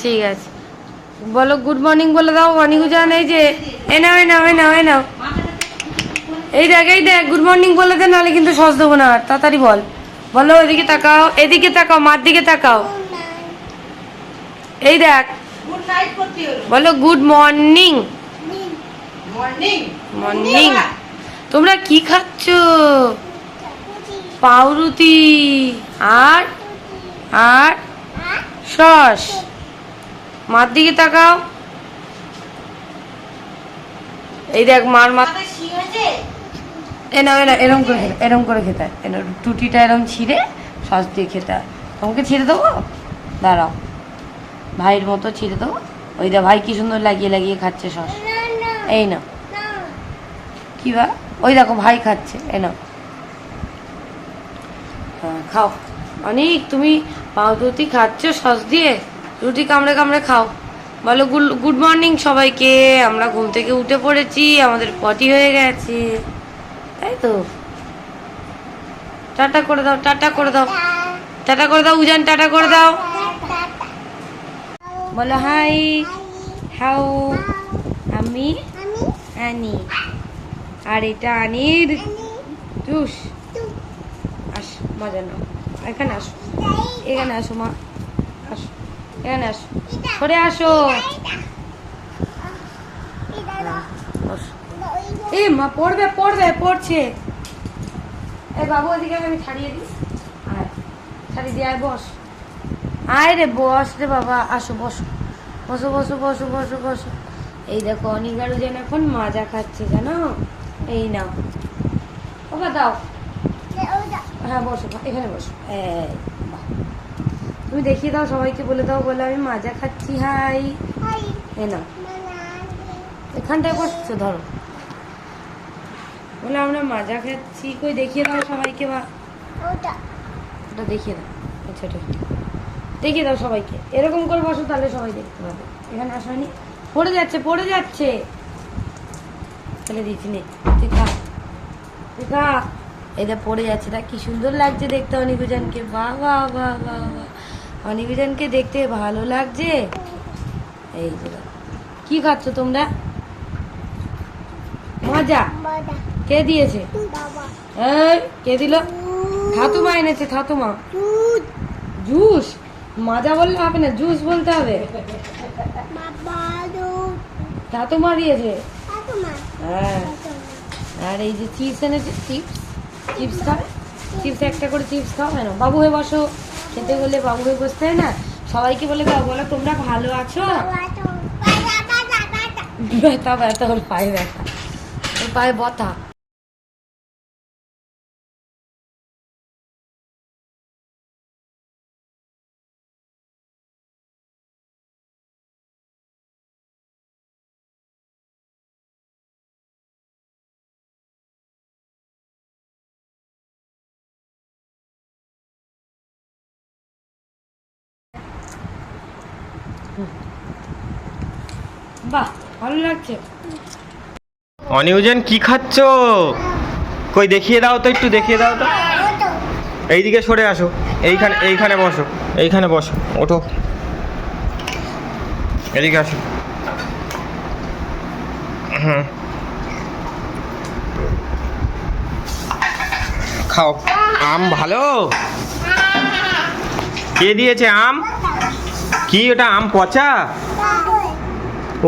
ঠিক আছে। বলো গুড মর্নিং বলে দাও অনিকুজান এই যে এ নাও এ নাও এ নাও এ নাও। এই দেখ এই দেখ গুড মর্নিং বলে দে নাহলে কিন্তু সস দেবো না আর তাড়াতাড়ি বল। বলো এদিকে তাকাও এদিকে তাকাও মার দিকে তাকাও। এই দেখ। বলো গুড মর্নিং মর্নিং মর্নিং তোমরা কি খাচ্ছ? পাউরুটি আর আর সস। মার দিকে তাকাও। এই দেখ মার মা আমাদের শিং এ না না এরম করে এরম করে খেতে। হয়। এরম টুটিটা এরম ছিঁড়ে সস দিয়ে খেতে। হয়। তোমাকে ছিঁড়ে দেবো? দাঁড়াও। ভাইয়ের মতো ছিঁড়ে দেবো। ওই দা ভাই কি সুন্দর লাগিয়ে লাগিয়ে খাচ্ছে সস এই না। কি বা? ওই দেখো ভাই খাচ্ছে। এ নাও। হ্যাঁ খাও। অনেক তুমি পাউরুটি খাচ্ছ সস দিয়ে? রুটি কামড়ে কামড়ে খাও। বলো গুড মর্নিং সবাইকে। আমরা ঘুম থেকে উঠে পড়েছি, আমাদের পটি হয়ে গেছে। তাই তো? টাটা করে দাও, টাটা করে দাও। টাটা করে দাও, উজান, টাটা করে দাও। বলো, হাই, হাউ, আমি আনি। আর এটা আনির জুস। আস, মজা নাও। এখানে আসো। এখানে আসো মা। আসো। এখানে আসো। সরে আসো। বসো। এ মা পড়বে পড়বে পড়ছে। এ বাবু ওদিকে আমি ছাড়িয়ে দিই। আয় ছাড়িয়ে দিয়ে আয় বস। আয় রে বস রে বাবা আসো বসো। বসো বসো বসো বসো বসো। এই দেখো অনিগারু যেন এখন মাজা খাচ্ছে জানো? এই নাও। বাবা দাও। হ্যাঁ বসো এখানে বসো। এই, বাহ। তুমি দেখিয়ে দাও সবাইকে বলে দাও বলে আমি মাজা খাচ্ছি হাই। এই নাও। এখানটায় বসছো ধরো। বলে আমরা মাজা খাচ্ছি কই দেখিয়ে দাও সবাইকে বা। ওটা। দেখিয়ে দাও আচ্ছা ওটা দেখিয়ে দাও সবাইকে। এরকম করে বসো তাহলে সবাই দেখতে পাবে। এখানে আসনি পড়ে যাচ্ছে পড়ে যাচ্ছে। ফেলে দিয়েছি নে। এটা পড়ে যাচ্ছে। দেখ কি সুন্দর লাগছে দেখতে অনিকুজানকে বাহ বাহ বাহ বাহ বাহ। অনিকুজানকে দেখতে ভালো লাগছে? এই যে কি খাচ্ছ তোমরা? মজা? কে দিয়েছে? কে দিল? ঠাতুমা এনেছে ঠাতুমা জুস। মাজা বললে হবে না জুস বলতে হবে। ঠাতুমা দিয়েছে। হ্যাঁ। আর এই যে চিপস এনেছে চিপস? চিপস খাবে? চিপস একটা করে চিপস খাও কেন? বাবু হয়ে বসো। খেতে বলে বাবু হয়ে বসতে হয় না? সবাইকে বলে বাবু বলো তোমরা ভালো আছো? ব্যথা ব্যথা ওর পায়ে ব্যথা। ওর পায়ে বথা। লাগছে। অনিউজেন, কি খাচ্ছ? কই, দেখিয়ে দাও তো, একটু দেখিয়ে দাও তো। এইদিকে সরে আসো, এইখানে এইখানে বসো এইখানে বসো, ওঠো। এদিকে আসো। হুম। খাও। আম ভালো? কে দিয়েছে আম? কি, ওটা আম পচা?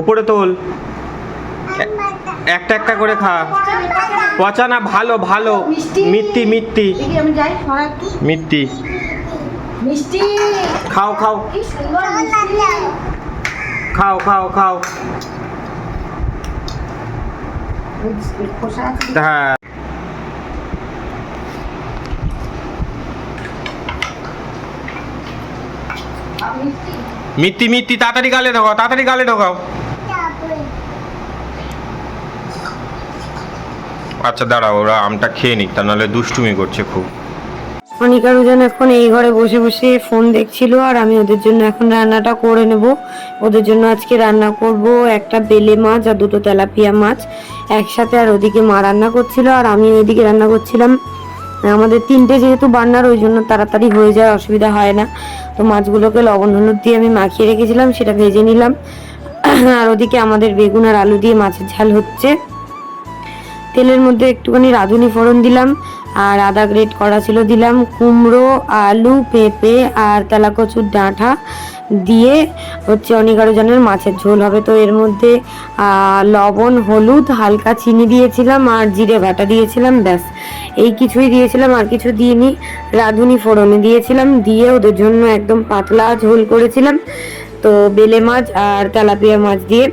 উপরে তোল। একটা একটা করে খা। পচা না ভালো ভালো। মিত্তি মিত্তি মিত্তি মিষ্টি। খাও খাও। খাও খাও খাও। হ্যাঁ। মিত্তি মিত্তি তাড়াতাড়ি গালে ঢোকাও তাড়াতাড়ি গালে ঢোকাও। আচ্ছা দাঁড়াও, ওরা আমটা খেয়ে নিক, তা নাহলে দুষ্টুমি করছে খুব। অনিকা রুজন এখন এই ঘরে বসে বসে ফোন দেখছিল, আর আমি ওদের জন্য এখন রান্নাটা করে নেব। ওদের জন্য আজকে রান্না করব একটা বেলে মাছ আর দুটো তেলাপিয়া মাছ। একসাথে আর ওদিকে মা রান্না করছিল, আর আমি ওইদিকে রান্না করছিলাম। আমাদের তিনটে যেহেতু বান্নার, ওই জন্য তাড়াতাড়ি হয়ে যায়, অসুবিধা হয় না। তো মাছগুলোকে লবণ, হলুদ দিয়ে আমি মাখিয়ে রেখেছিলাম, সেটা ভেজে নিলাম। আর ওদিকে আমাদের বেগুন আর আলু দিয়ে মাছের ঝাল হচ্ছে। তেলের মধ্যে একটুখানি রাঁধুনি ফোড়ন দিলাম, আর আদা গ্রেট করা ছিল দিলাম, কুমড়ো, আলু, পেঁপে আর তেলাকচুর ডাঁটা দিয়ে হচ্ছে অনেকারো জনের মাছের ঝোল হবে। তো এর মধ্যে লবণ, হলুদ, হালকা চিনি দিয়েছিলাম আর জিরে বাটা দিয়েছিলাম, ব্যাস। এই কিছুই দিয়েছিলাম, আর কিছু দিইনি। রাঁধুনি ফোড়নে দিয়েছিলাম, দিয়ে ওদের জন্য একদম পাতলা ঝোল করেছিলাম। তো বেলে মাছ আর তেলাপিয়া মাছ দিয়ে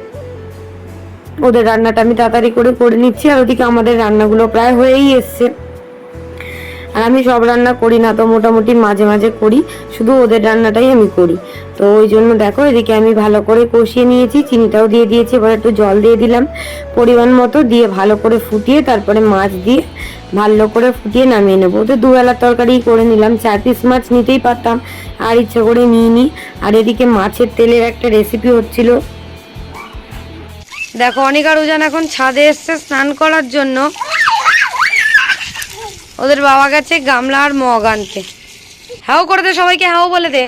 ওদের রান্নাটা আমি তাড়াতাড়ি করে করে নিচ্ছি, আর ওদিকে আমাদের রান্নাগুলো প্রায় হয়েই এসছে। আর আমি সব রান্না করি না তো, মোটামুটি মাঝে মাঝে করি, শুধু ওদের রান্নাটাই আমি করি। তো ওই জন্য দেখো, এদিকে আমি ভালো করে কষিয়ে নিয়েছি, চিনিটাও দিয়ে দিয়েছি, এবার একটু জল দিয়ে দিলাম। পরিমাণ মতো দিয়ে ভালো করে ফুটিয়ে, তারপরে মাছ দিয়ে ভালো করে ফুটিয়ে নামিয়ে নেব। তো দুবেলার তরকারি করে নিলাম, চার পিস মাছ নিতেই পারতাম, আর ইচ্ছে করে নিয়ে নিই আর এদিকে মাছের তেলের একটা রেসিপি হচ্ছিল দেখো, অনেক আর উজান এখন ছাদে এসছে স্নান করার জন্য। ওদের বাবা গেছে গামলা আর মগ আনতে। হাও করে দে সবাইকে, হাও বলে দে।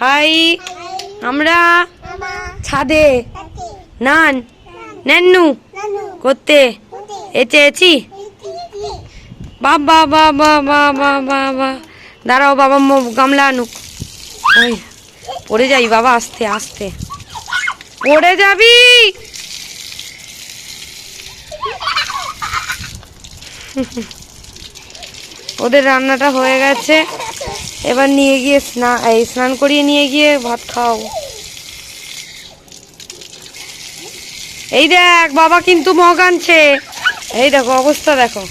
হাই, আমরা ছাদে। নান, নেন্নু করতে এচে এচি বাবা বাবা বাবা বাবা দাঁড়াও বাবা গামলা আনুক। পড়ে যাই বাবা, আস্তে আস্তে। পড়ে যাবি? ওদের রান্নাটা হয়ে গেছে। এবার নিয়ে গিয়ে স্নান এই স্নান করিয়ে নিয়ে গিয়ে ভাত খাওয়াবো। এই দেখ, বাবা কিন্তু মগ আনছে। এই দেখো, অবস্থা দেখো।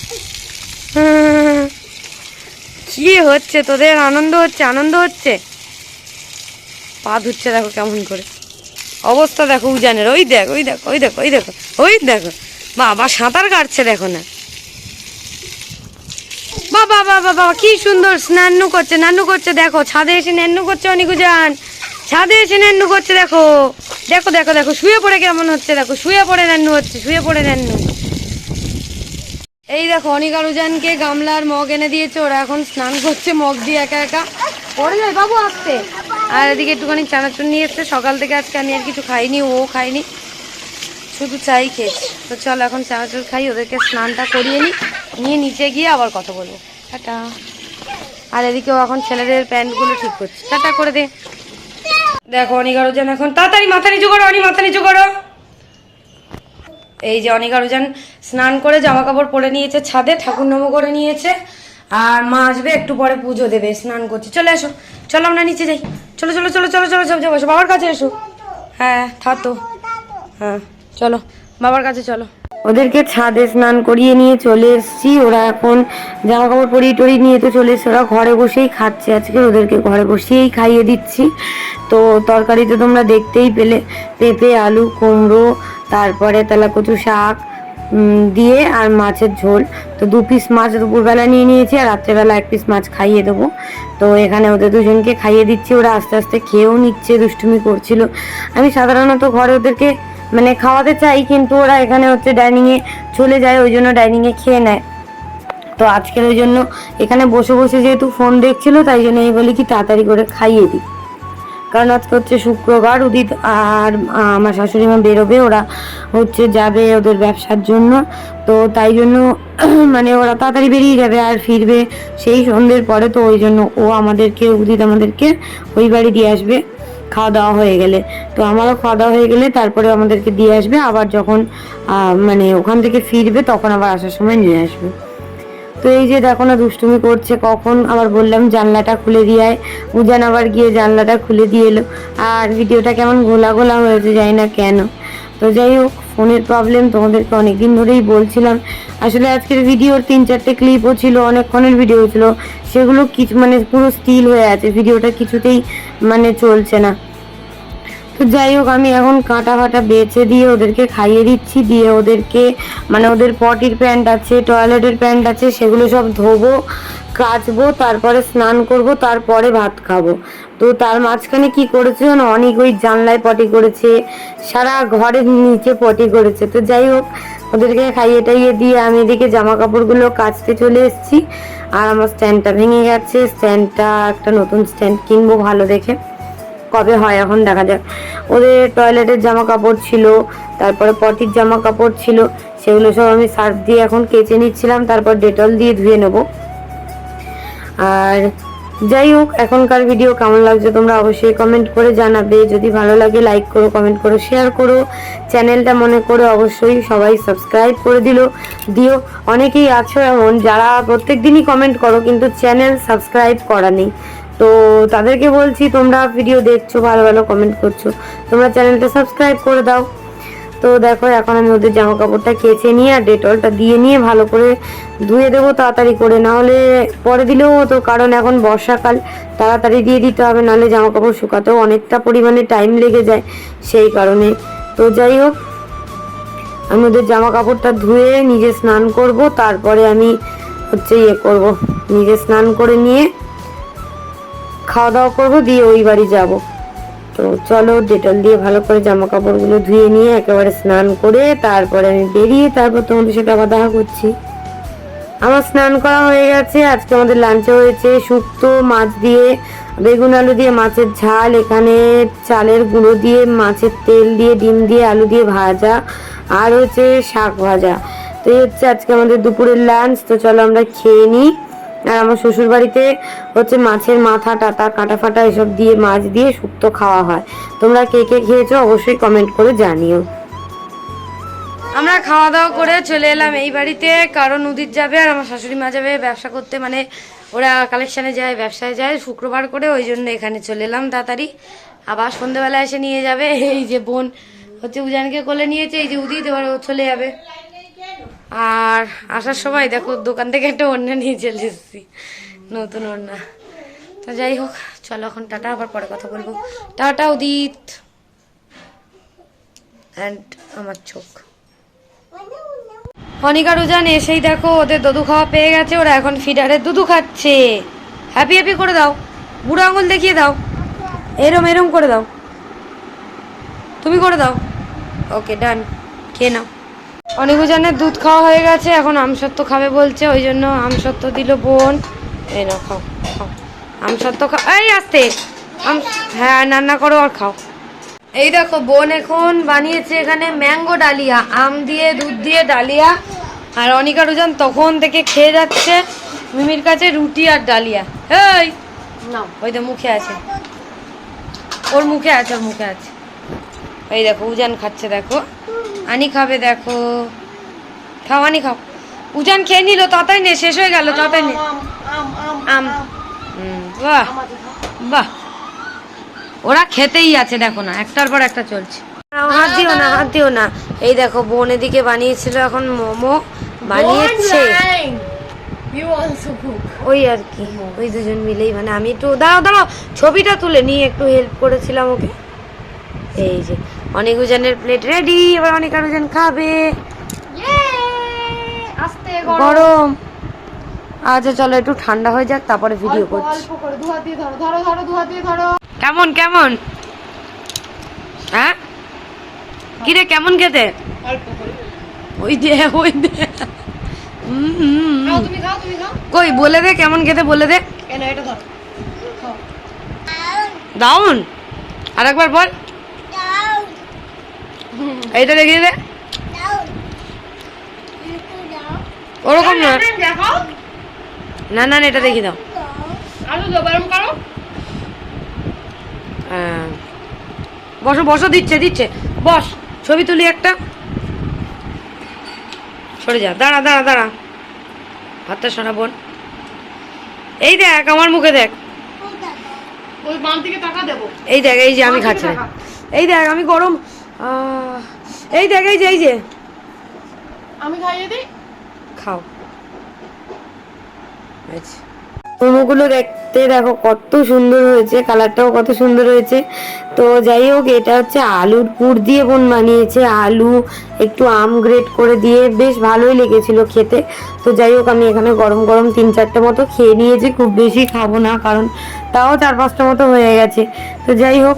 কি হচ্ছে? তোদের আনন্দ হচ্ছে আনন্দ হচ্ছে? পা ধুচ্ছে দেখো কেমন করে। অবস্থা দেখো উজানের। ওই দেখ, ওই দেখো ওই দেখো ওই দেখো ওই দেখো। বাবা, সাঁতার কাটছে দেখো না। বাবা বাবা কি সুন্দর স্নান্নু করছে নান্নু করছে, দেখো, ছাদে এসে নান্নু করছে অনিকুজান। ছাদে এসে নান্নু করছে, দেখো। দেখো দেখো দেখো, শুয়ে পড়ে কেমন হচ্ছে, দেখো, শুয়ে পড়ে নান্নু হচ্ছে, শুয়ে পড়ে নান্নু এই দেখো, অনিকারুজানকে গামলার মগ এনে দিয়েছে, ওরা এখন স্নান করছে মগ দিয়ে একা একা। পড়ে যায় বাবু আসতে। আর এদিকে একটুখানি চানাচুর নিয়ে এসছে, সকাল থেকে আজকে আমি আর কিছু খাইনি, ও খাইনি। শুধু চাই খেয়েছি। তো চল, এখন চানাচুর খাই, ওদেরকে স্নানটা করিয়ে নিই, নিয়ে নিচে গিয়ে আবার কথা বলব। টাটা। আর এদিকেও এখন ছেলেদের প্যান্টগুলো ঠিক করছে। টাটা করে দে। দেখো অনিকারুজান এখন। তাড়াতাড়ি মাথা নিচু করো, অনি, মাথা নিচু করো। এই যে অনিকারুজান স্নান করে জামা কাপড় পরে নিয়েছে, ছাদে ঠাকুর নম করে নিয়েছে। আর মা আসবে, একটু পরে পুজো দেবে, স্নান করছে। চলে এসো চলো আমরা নিচে যাই। চলো চলো চলো চলো চলো সব চলো, বাবার কাছে এসো। হ্যাঁ থাতো। হ্যাঁ চলো, বাবার কাছে চলো। ওদেরকে ছাদে স্নান করিয়ে নিয়ে চলে এসেছি। ওরা এখন জামা কাপড় পরিয়ে টরিয়ে নিয়ে তো চলে এসছে। ওরা ঘরে বসেই খাচ্ছে। আজকে ওদেরকে ঘরে বসেই খাইয়ে দিচ্ছি। তো তরকারিতে তোমরা দেখতেই পেলে। পেঁপে, আলু, কুমড়ো, তারপরে তেলাকচু শাক দিয়ে আর মাছের ঝোল। তো দু পিস মাছ দুপুরবেলা নিয়ে নিয়েছি আর রাত্রেবেলা এক পিস মাছ খাইয়ে দেবো। তো এখানে ওদের দুজনকে খাইয়ে দিচ্ছি। ওরা আস্তে আস্তে খেয়েও নিচ্ছে, দুষ্টুমি করছিল। আমি সাধারণত ঘরে ওদেরকে মানে খাওয়াতে চাই, কিন্তু ওরা এখানে হচ্ছে ডাইনিংয়ে চলে যায়, ওই জন্য ডাইনিংয়ে খেয়ে নেয়। তো আজকের ওই জন্য এখানে বসে বসে যেহেতু ফোন দেখছিল, তাই জন্য এই বলি কি তাড়াতাড়ি করে খাইয়ে দিই। কারণ আজকে হচ্ছে শুক্রবার, উদিত আর আমার শাশুড়ি মা বেরোবে, ওরা হচ্ছে যাবে ওদের ব্যবসার জন্য। তো তাই জন্য মানে ওরা তাড়াতাড়ি বেরিয়ে যাবে আর ফিরবে সেই সন্ধ্যের পরে। তো ওই জন্য ও আমাদেরকে, উদিত আমাদেরকে ওই বাড়ি দিয়ে আসবে। খাওয়া দাওয়া হয়ে গেলে। তো আমারও খাওয়া দাওয়া হয়ে গেলে তারপরে আমাদেরকে দিয়ে আসবে। আবার যখন মানে ওখান থেকে ফিরবে তখন আবার আসার সময় নিয়ে আসবে। তো এই যে দেখো না, দুষ্টুমি করছে কখন? আবার বললাম, জানলাটা খুলে দিয়ে উজান আবার গিয়ে জানলাটা খুলে দিয়ে এলো। আর ভিডিওটা কেমন গোলা গোলা হয়েছে যাই না কেন। তো যাই হোক, ফোনের প্রবলেম তোমাদেরকে অনেকদিন ধরেই বলছিলাম। আসলে আজকের ভিডিওর তিন চারটে ক্লিপও ছিল, অনেকক্ষণের ভিডিও ছিল। সেগুলো কিছু মানে পুরো স্টিল হয়ে আছে ভিডিওটা কিছুতেই মানে চলছে না। তো যাই হোক, আমি এখন কাঁটা ফাটা বেছে দিয়ে ওদেরকে খাইয়ে দিচ্ছি, দিয়ে ওদেরকে মানে ওদের পটির প্যান্ট আছে টয়লেটের প্যান্ট আছে, সেগুলো সব ধোবো। কাচবো, তারপরে স্নান করব, তারপরে ভাত খাব। তো তার মাঝখানে কি করেছে জানো অনেক ওই জানলায় পটি করেছে, সারা ঘরের নিচে পটি করেছে। তো যাই হোক, ওদেরকে খাইয়ে টাইয়ে দিয়ে আমি এদিকে জামা কাপড়গুলো কাচতে চলে এসেছি। আর আমার স্ট্যান্ডটা ভেঙে গেছে। স্ট্যান্ডটা, একটা নতুন স্ট্যান্ড কিনবো ভালো দেখে। কবে হয় এখন দেখা যাক। ওদের টয়লেটের জামা কাপড় ছিল, তারপরে পটির জামা কাপড় ছিল, সেগুলো সব আমি সার্ফ দিয়ে এখন কেচে নিচ্ছিলাম, তারপর ডেটল দিয়ে ধুয়ে নেব। আর যাই হোক, এখনকার ভিডিও কেমন লাগছে তোমরা অবশ্যই কমেন্ট করে জানাবে। যদি ভালো লাগে লাইক করো কমেন্ট করো শেয়ার করো। চ্যানেলটা মনে করে অবশ্যই সবাই সাবস্ক্রাইব করে দিল। দিও, অনেকেই আছো এমন, যারা প্রত্যেক দিনই কমেন্ট করো, কিন্তু চ্যানেল সাবস্ক্রাইব করা নেই। তো তাদেরকে বলছি, তোমরা ভিডিও দেখছ, ভালো ভালো কমেন্ট করছ, তোমরা চ্যানেলটা সাবস্ক্রাইব করে দাও। তো দেখো, এখন আমি ওদের জামা কাপড়টা কেচে নিয়ে আর ডেটলটা দিয়ে নিয়ে ভালো করে ধুয়ে দেবো তাড়াতাড়ি করে। না হলে পরে দিলেও হতো, কারণ এখন বর্ষাকাল, তাড়াতাড়ি দিয়ে দিতে হবে, নাহলে জামা কাপড় শুকাতেও অনেকটা পরিমাণে টাইম লেগে যায় সেই কারণে। তো যাই হোক, আমি ওদের জামা কাপড়টা ধুয়ে নিজে স্নান করব, তারপরে আমি হচ্ছে ইয়ে করব, নিজে স্নান করে নিয়ে খাওয়া দাওয়া করব, দিয়ে ওই বাড়ি যাব। তো চলো ডেটল দিয়ে ভালো করে জামা কাপড়গুলো ধুয়ে নিয়ে একেবারে স্নান করে তারপরে আমি বেরিয়ে তারপর তোমাদের সাথে আবার দেখা করছি। আমার স্নান করা হয়ে গেছে, আজকে আমাদের লাঞ্চে হয়েছে শুক্তো মাছ দিয়ে, বেগুন আলু দিয়ে মাছের ঝাল, এখানে চালের গুঁড়ো দিয়ে মাছের তেল দিয়ে, ডিম দিয়ে আলু দিয়ে ভাজা, আর হচ্ছে শাক ভাজা। তো এই হচ্ছে আজকে আমাদের দুপুরের লাঞ্চ তো চলো আমরা খেয়ে নিই। আর আমার শ্বশুর বাড়িতে হচ্ছে মাছের মাথা টাটা কাটা ফাটা এসব দিয়ে, মাছ দিয়ে শুক্তো খাওয়া হয়। তোমরা কে কে খেয়েছো অবশ্যই কমেন্ট করে জানিও। আমরা খাওয়া দাওয়া করে চলে এলাম এই বাড়িতে। কারণ উদিত যাবে আর আমার শাশুড়ি মা যাবে ব্যবসা করতে। মানে ওরা কালেকশানে যায়, ব্যবসায় যায়, শুক্রবার করে ওই জন্য এখানে চলে এলাম তাড়াতাড়ি। আবার সন্ধেবেলা এসে নিয়ে যাবে। এই যে বোন হচ্ছে উজানকে কোলে নিয়েছে, এই যে উদিত এবার ও চলে যাবে। আর আসার সময় দেখো দোকান থেকে একটা ওড়না নিয়ে চলে এসেছি, নতুন ওড়না তো যাই হোক, চলো এখন টাটা, আবার পরে কথা বলব। Tata, Udit. অ্যান্ড আমার চোখ। অনিকার উজান এসেই দেখো, ওদের দুধু খাওয়া পেয়ে গেছে, ওরা এখন ফিডারের দুধু খাচ্ছে। হ্যাপি হ্যাপি করে দাও। বুড়ো আঙুল দেখিয়ে দাও। এরম এরম করে দাও। তুমি করে দাও। ওকে ডান খেয়ে নাও। অনেক উজানের দুধ খাওয়া হয়ে গেছে এখন আমসত্ত্ব খাবে বলছে ওই জন্য আমসত্ত্ব দিল বোন। এই নাও খাও খাও। আমসত্ত্ব খাও এই আসতে। আম হ্যাঁ রান্না করো আর খাও। এই দেখো বোন এখন বানিয়েছে এখানে ম্যাঙ্গো ডালিয়া আম দিয়ে দুধ দিয়ে ডালিয়া। আর অনিকা রুজান তখন থেকে খেয়ে যাচ্ছে মিমির কাছে রুটি আর ডালিয়া। এই নাও। ওই তো মুখে আছে। ওর মুখে আছে ওর মুখে আছে। এই দেখো উজান খাচ্ছে দেখো। আনি খাবে দেখো। খাও আনি খাও। উজান খেয়ে নিল তাড়াতাড়ি নে শেষ হয়ে গেল তাড়াতাড়ি নে। আম বাহ। বাহ। ওরা খেতেই আছে দেখো না একটার পর একটা চলছে। হাত দিও না হাত দিও না। এই দেখো বোন এদিকে বানিয়েছিল এখন মোমো বানিয়েছে। ওই আর কি ওই দুজন মিলেই মানে আমি একটু দাঁড়াও দাঁড়াও ছবিটা তুলে নিয়ে একটু হেল্প করেছিলাম ওকে। এই যে অনেক উজানের প্লেট রেডি এবার অনেক আর উজান খাবে। গরম। আচ্ছা চলো একটু ঠান্ডা হয়ে যাক তারপরে ভিডিও করছি। কেমন কেমন? হ্যাঁ? কিরে কেমন খেতে? ওই দে ওই দে। কই বলে দে কেমন খেতে বলে দে। দাউন আর একবার বল। এইটা দেখিয়ে দে। ওরকম না। না না এটা দেখি দাও। আলু দাও গরম করো। হ্যাঁ। বসো বসো দিচ্ছে দিচ্ছে। বস ছবি তুলি একটা। সরে যা দাঁড়া দাঁড়া দাঁড়া। হাতটা সরা বোন। এই দেখ আমার মুখে দেখ। ওই বাম দিকে টাকা দেবো। এই দেখ এই যে আমি খাচ্ছি। এই দেখ আমি গরম এই দেখ এই যে এই যে। আমি খাইয়ে দিই? খাও। মোমোগুলো দেখতে দেখো কত সুন্দর হয়েছে কালারটাও কত সুন্দর হয়েছে। তো যাই হোক এটা হচ্ছে আলুর পুর দিয়ে বোন বানিয়েছে। আলু একটু আম গ্রেট করে দিয়ে বেশ ভালোই লেগেছিল খেতে। তো যাই হোক আমি এখানে গরম গরম তিন চারটে মতো খেয়ে নিয়েছি খুব বেশি খাব না কারণ তাও চার পাঁচটা মতো হয়ে গেছে। তো যাই হোক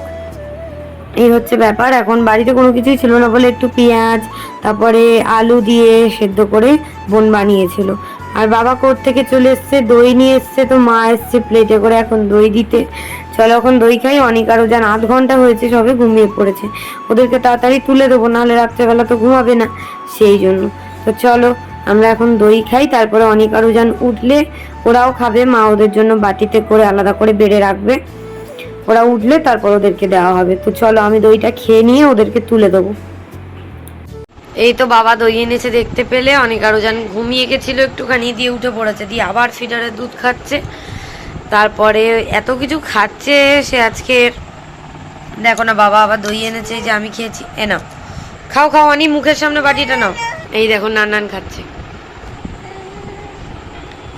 এই হচ্ছে ব্যাপার। এখন বাড়িতে কোনো কিছুই ছিল না বলে একটু পেঁয়াজ, তারপরে আলু দিয়ে সেদ্ধ করে বোন বানিয়েছিল। আর বাবা কোর্ট থেকে চলে এসছে, দই নিয়ে এসছে, তো মা এসছে প্লেটে করে এখন দই দিতে। চলো এখন দই খাই, অনেক আরও যান আধ ঘণ্টা হয়েছে, সবে ঘুমিয়ে পড়েছে। ওদেরকে তাড়াতাড়ি তুলে দেবো, নাহলে রাত্রেবেলা তো ঘুমাবে না। সেই জন্য। তো চলো, আমরা এখন দই খাই, তারপরে অনেক আরও যান উঠলে, ওরাও খাবে, মা ওদের জন্য বাটিতে করে আলাদা করে বেড়ে রাখবে। ওরা উঠলে তারপর ওদেরকে দেওয়া হবে। তো চলো আমি দইটা খেয়ে নিয়ে ওদেরকে তুলে দেবো। এই তো বাবা দই এনেছে দেখতে পেলে। অনেক আরও যান ঘুমিয়ে গেছিল একটুখানি, দিয়ে উঠে পড়েছে। দিয়ে আবার ফিডারের দুধ খাচ্ছে। তারপরে এত কিছু খাচ্ছে সে আজকে। দেখো না বাবা, আবার দই এনেছে যে আমি খেয়েছি। এ নাও। খাও খাও অনি মুখের সামনে বাটিটা নাও। এই দেখো, নান নান খাচ্ছে।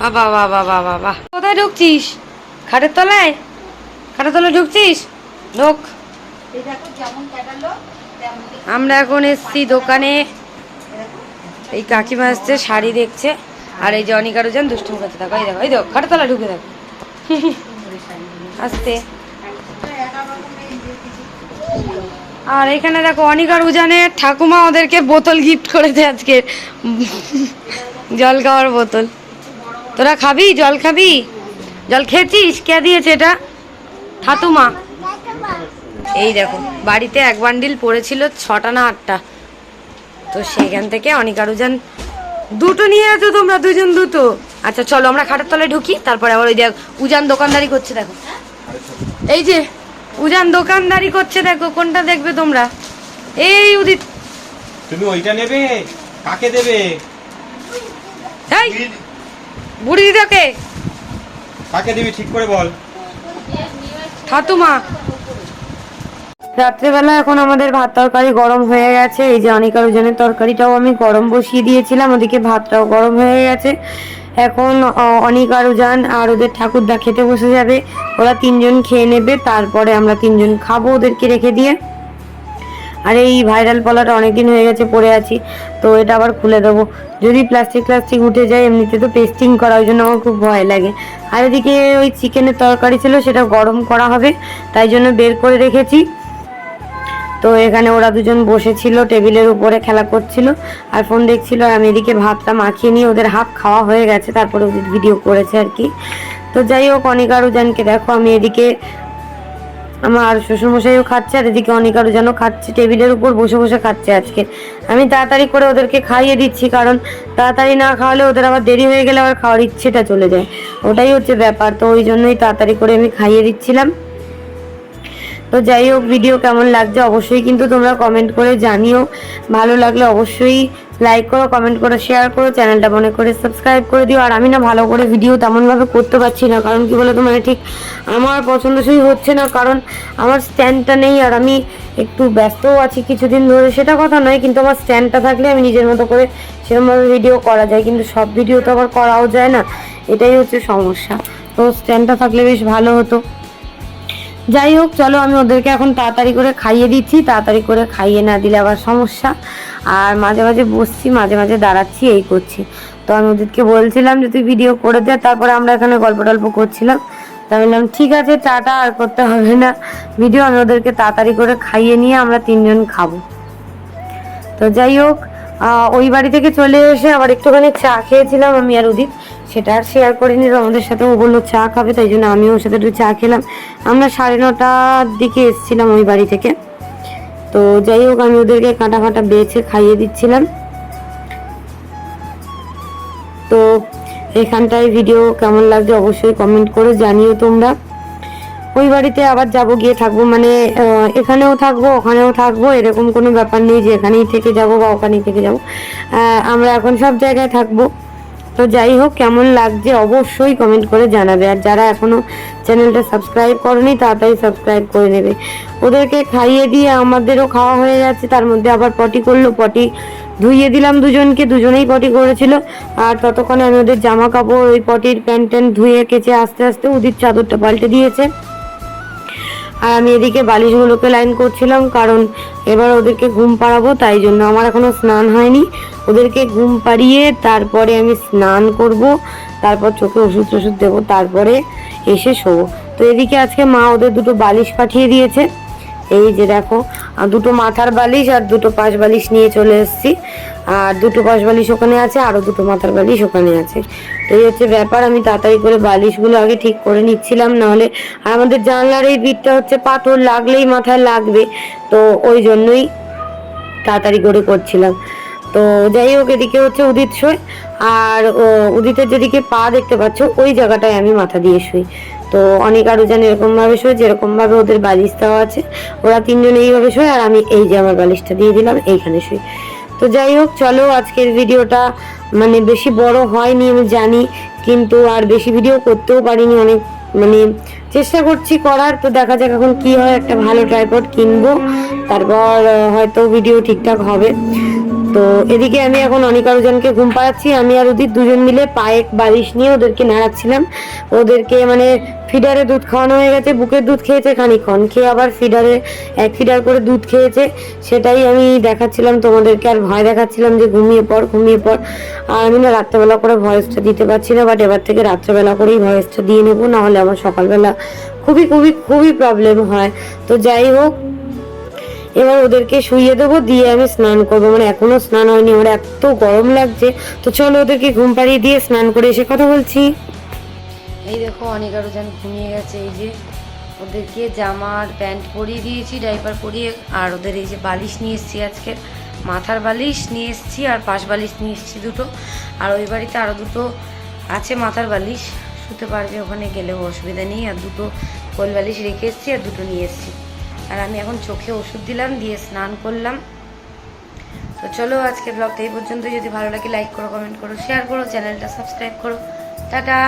বাবা বাবা বাবা বাবা কোথায় ঢুকছিস? খাটের তলায়? খাটের তলায় ঢুকছিস? ঢোক। আমরা এখন এসছি দোকানে। এই কাকিমা আসছে, শাড়ি দেখছে। আর এই যে অনিকারও যান দুষ্টুম করতে থাকো এই দেখো এই দেখো খাটের তলায় ঢুকে দেখো। আসতে আর এখানে দেখো অনিকার উজানে ঠাকুমা ওদেরকে বোতল গিফট করেছে আজকে। জল খাওয়ার বোতল। তোরা খাবি? জল খাবি? জল খেয়েছিস? কে দিয়েছে এটা? ঠাতুমা এই দেখো বাড়িতে এক বান্ডিল পড়েছিল ছটা না আটটা। তো সেইখান থেকে অনিকারুজান দুটো নিয়ে আছো তোমরা দুজন দুটো। আচ্ছা চলো আমরা খাটের তলায় ঢুকি তারপরে আবার ওই দেখ উজান দোকানদারি করছে দেখো। এই যে উজান দোকানদারি করছে দেখো কোনটা দেখবে তোমরা? এই উদিত। তুমি ওইটা নেবে? কাকে দেবে? এই বুড়ি দিদাকে কাকে দিবি ঠিক করে বল। ঠাতুমা রাত্রেবেলা এখন আমাদের ভাত তরকারি গরম হয়ে গেছে। এই যে অনেকার ওজনের তরকারিটাও আমি গরম বসিয়ে দিয়েছিলাম, ওদিকে ভাতটাও গরম হয়ে গেছে। এখন অনিক যান উজান আর ওদের ঠাকুরদা খেতে বসে যাবে। ওরা তিনজন খেয়ে নেবে, তারপরে আমরা তিনজন খাব ওদেরকে রেখে দিয়ে। আর এই ভাইরাল পলাটা অনেকদিন হয়ে গেছে, পড়ে আছি। তো এটা আবার খুলে দেবো। যদি প্লাস্টিক প্লাস্টিক উঠে যায়, এমনিতে তো পেস্টিং করা, ওই জন্য আমার খুব ভয় লাগে। আর এদিকে ওই চিকেনের তরকারি ছিল, সেটা গরম করা হবে, তাই জন্য বের করে রেখেছি। তো এখানে ওরা দুজন বসেছিল, টেবিলের উপরে খেলা করছিল, আর ফোন দেখছিল আর আমি এদিকে ভাতটা মাখিয়ে নিয়ে ওদের হাফ খাওয়া হয়ে গেছে, তারপরে ওদের ভিডিও করেছে আর কি। তো যাই হোক, অনেক আরও জানকে দেখো, আমি এদিকে আমার শ্বশুরমশাইও খাচ্ছে আর এদিকে অনেক আরও যেন খাচ্ছে, টেবিলের উপর বসে বসে খাচ্ছে আজকে। আমি তাড়াতাড়ি করে ওদেরকে খাইয়ে দিচ্ছি কারণ তাড়াতাড়ি না খাওয়ালে ওদের আবার দেরি হয়ে গেলে আবার খাওয়ার ইচ্ছেটা চলে যায়। ওটাই হচ্ছে ব্যাপার, তো ওই জন্যই তাড়াতাড়ি করে আমি খাইয়ে দিচ্ছিলাম। তো যাই হোক ভিডিও কেমন লাগছে অবশ্যই কিন্তু তোমরা কমেন্ট করে জানিও। ভালো লাগলে অবশ্যই লাইক করো কমেন্ট করো শেয়ার করো চ্যানেলটা মনে করে সাবস্ক্রাইব করে দিও। আর আমি না ভালো করে ভিডিও তেমনভাবে করতে পারছি না, কারণ কি বলতো মানে ঠিক আমার পছন্দসই হচ্ছে না, কারণ আমার স্ট্যান্ডটা নেই আর আমি একটু ব্যস্তও আছি কিছুদিন ধরে। সেটা কথা নয়, কিন্তু আমার স্ট্যান্ডটা থাকলে আমি নিজের মতো করে সেরকমভাবে ভিডিও করা যায়, কিন্তু সব ভিডিও তো আবার করাও যায় না। এটাই হচ্ছে সমস্যা। তো স্ট্যান্ডটা থাকলে বেশ ভালো হতো। যাই হোক চলো আমি ওদেরকে এখন তাড়াতাড়ি করে খাইয়ে দিচ্ছি। তাড়াতাড়ি করে খাইয়ে না দিলে আবার সমস্যা। আর মাঝে মাঝে বসছি, মাঝে মাঝে দাঁড়াচ্ছি, এই করছি। তো আমি ওদেরকে বলছিলাম যে, তুই ভিডিও করে দে। তারপরে আমরা এখানে গল্প টল্প করছিলাম। তা বললাম, ঠিক আছে, টাটা, আর করতে হবে না। ভিডিও আমি ওদেরকে তাড়াতাড়ি করে খাইয়ে নিয়ে আমরা তিনজন খাব। তো যাই হোক ওই বাড়ি থেকে চলে এসে আবার একটুখানি চা খেয়েছিলাম আমি আর উদিত। সেটা আর শেয়ার করিনি। আমাদের সাথে ও বলল, চা খাবে, তাই জন্য আমিও ওর সাথে একটু চা খেলাম। আমরা সাড়ে নটার দিকে এসেছিলাম ওই বাড়ি থেকে। তো যাই হোক, আমি ওদেরকে কাঁটা ফাটা বেছে খাইয়ে দিচ্ছিলাম। তো এখানটায় ভিডিও কেমন লাগছে অবশ্যই কমেন্ট করে জানিও তোমরা। ওই বাড়িতে আবার যাব, গিয়ে থাকব। মানে এখানেও থাকব, ওখানেও থাকব, এরকম কোনো ব্যাপার নেই যে এখানেই থেকে যাব বা ওখানেই থেকে যাব। আমরা এখন সব জায়গায় থাকব। তো যাই হোক, কেমন লাগছে অবশ্যই কমেন্ট করে জানাবে। আর যারা এখনও চ্যানেলটা সাবস্ক্রাইব করেনি, তাড়াতাড়ি সাবস্ক্রাইব করে নেবে। ওদেরকে খাইয়ে দিয়ে আমাদেরও খাওয়া হয়ে যাচ্ছে তার মধ্যে আবার পটি করল, পটি ধুইয়ে দিলাম দুজনকে, দুজনেই পটি করেছিল। আর ততক্ষণে আমি ওদের জামা কাপড় ওই পটির প্যান্ট ট্যান্ট ধুয়ে কেচে আস্তে আস্তে ওদের চাদরটা পাল্টে দিয়েছে। আর আমি এদিকে বালিশগুলোকে লাইন করছিলাম, কারণ এবার ওদেরকে ঘুম পাড়াবো, তাই জন্য আমার এখনও স্নান হয়নি। ওদেরকে ঘুম পাড়িয়ে তারপরে আমি স্নান করব, তারপর চোখে ওষুধ টষুধ দেবো, তারপরে এসে শোবো। তো এদিকে আজকে মা ওদের দুটো বালিশ পাঠিয়ে দিয়েছে। এই যে দেখো দুটো মাথার বালিশ আর দুটো পাশ বালিশ নিয়ে চলে এসেছি। আর দুটো পাশ বালিশ ওখানে আছে আরও দুটো মাথার বালিশ ওখানে আছে। তো এই হচ্ছে ব্যাপার, আমি তাড়াতাড়ি করে বালিশগুলো আগে ঠিক করে নিচ্ছিলাম, নাহলে আর আমাদের জানলার এই বিটটা হচ্ছে পাথর, লাগলেই মাথায় লাগবে। তো ওই জন্যই তাড়াতাড়ি করে করছিলাম। তো যাই হোক, এদিকে হচ্ছে উদিত শোয় আর উদিতের যেদিকে পা দেখতে পাচ্ছ, ওই জায়গাটায় আমি মাথা দিয়ে শুই। তো অনেক আরও যেন এরকম ভাবে শোয় যেরকম ভাবে ওদের বালিশ দেওয়া আছে, ওরা তিনজন এইভাবে শোয় আর আমি এই যে আমার বালিশটা দিয়ে দিলাম, এইখানে শুই। তো যাই হোক, চলো আজকের ভিডিওটা মানে বেশি বড় হয়নি আমি জানি, কিন্তু আর বেশি ভিডিও করতেও পারিনি অনেক মানে চেষ্টা করছি করার, তো দেখা যাক এখন কি হয়, একটা ভালো ট্রাইপড কিনবো, তারপর, হয়তো ভিডিও ঠিকঠাক হবে। তো এদিকে আমি এখন অনেক আরোজনকে ঘুম পাড়াচ্ছি, আমি আর উদিত দুজন মিলে পায়ে বালিশ নিয়ে ওদেরকে নাড়াচ্ছিলাম। ওদেরকে মানে ফিডারে দুধ খাওয়ানো হয়ে গেছে বুকের দুধ খেয়েছে খানিক্ষণ খেয়ে আবার ফিডারে, এক ফিডার করে দুধ খেয়েছে। সেটাই আমি দেখাচ্ছিলাম তোমাদেরকে, আর ভয় দেখাচ্ছিলাম যে ঘুমিয়ে পড় ঘুমিয়ে পড়। আর আমি না রাত্রেবেলা করে ভয়েসটা দিতে পারছি না বাট এবার থেকে রাত্রেবেলা করেই ভয়েসটা দিয়ে নেব, নাহলে আমার সকালবেলা খুবই খুবই খুবই প্রবলেম হয়। তো যাই হোক এবার ওদেরকে শুইয়ে দেবো, দিয়ে আমি স্নান করব। মানে এখনও স্নান হয়নি, আমার এত গরম লাগছে। তো চলো ওদেরকে ঘুম পাড়িয়ে দিয়ে স্নান করে এসে কথা বলছি। এই দেখো, অনেক আরও যেন ঘুমিয়ে গেছে, এই যে ওদেরকে জামা আর প্যান্ট পরিয়ে দিয়েছি, ডাইপার পরিয়ে, আর ওদের এই যে বালিশ নিয়ে এসেছি আজকে। মাথার বালিশ নিয়ে এসেছি আর পাশ বালিশ নিয়ে এসেছি দুটো। আর ওই বাড়িতে আরও দুটো আছে মাথার বালিশ। শুতে পারবে ওখানে গেলেও অসুবিধা নেই। আর দুটো কোল বালিশ রেখে এসেছি আর দুটো নিয়ে এসেছি। আর আমি এখন চোখে ওষুধ দিলাম, দিয়ে স্নান করলাম। তো চলো আজকে ব্লগটা এই পর্যন্ত যদি ভালো লাগে লাইক করো কমেন্ট করো শেয়ার করো, চ্যানেলটা সাবস্ক্রাইব করো। টাটা!